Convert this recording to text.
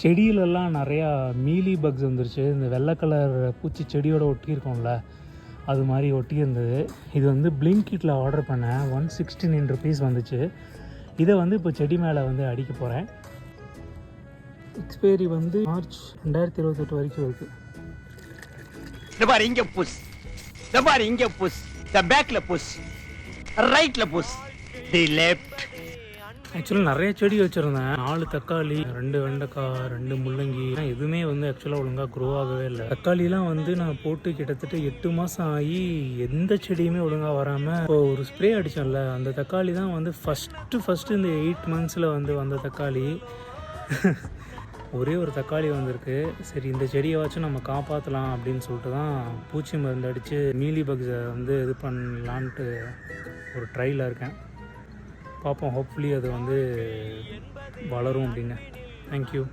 செடியிலெல்லாம் நிறையா Mealy bugs வந்துருச்சு. இந்த வெள்ளை கலர் பூச்சி செடியோட ஒட்டியிருக்கோம்ல அது மாதிரி ஒட்டி இருந்தது. இது வந்து பிளிங்கிட்டில் ஆர்டர் பண்ணேன். ஒன் சிக்ஸ்டி நைன் ருபீஸ் வந்துச்சு. இதை வந்து இப்போ செடி மேலே வந்து அடிக்க போகிறேன் எக்ஸ்பைரி வந்து மார்ச் ரெண்டாயிரத்தி இருபத்தெட்டு வரைக்கும் இருக்குது இந்த பாரு இங்கே புஷ். இந்த பாரு இங்கே புஷ். த பேக்கில் புஷ். ரைட்டில் புஷ். தி லெஃப்ட் ஆக்சுவலாக நிறைய செடி வச்சுருந்தேன். நாலு தக்காளி ரெண்டு வெண்டைக்காய் ரெண்டு முள்ளங்கி. எதுவுமே வந்து ஆக்சுவலாக ஒழுங்காக க்ரோ ஆகவே இல்லை. தக்காளிலாம் வந்து நான் போட்டு கிட்டத்தட்ட எட்டு மாதம் ஆகி எந்த செடியுமே ஒழுங்காக வராமல் இப்போ ஒரு ஸ்ப்ரே அடித்தோம்ல அந்த தக்காளி தான் வந்து ஃபஸ்ட்டு ஃபஸ்ட்டு இந்த எயிட் மந்த்ஸில் வந்து வந்த தக்காளி. ஒரே ஒரு தக்காளி வந்திருக்கு. சரி இந்த செடியை வச்சு நம்ம காப்பாற்றலாம் அப்படின்னு சொல்லிட்டு தான் பூச்சி மருந்து அடித்து மீலி பக்ஸை வந்து இது பண்ணலான்ட்டு ஒரு ட்ரையில் இருக்கேன். பார்ப்போம். ஹோப்ஃபுல்லி அது வந்து வளரும் அப்படின்னு. தேங்க்யூ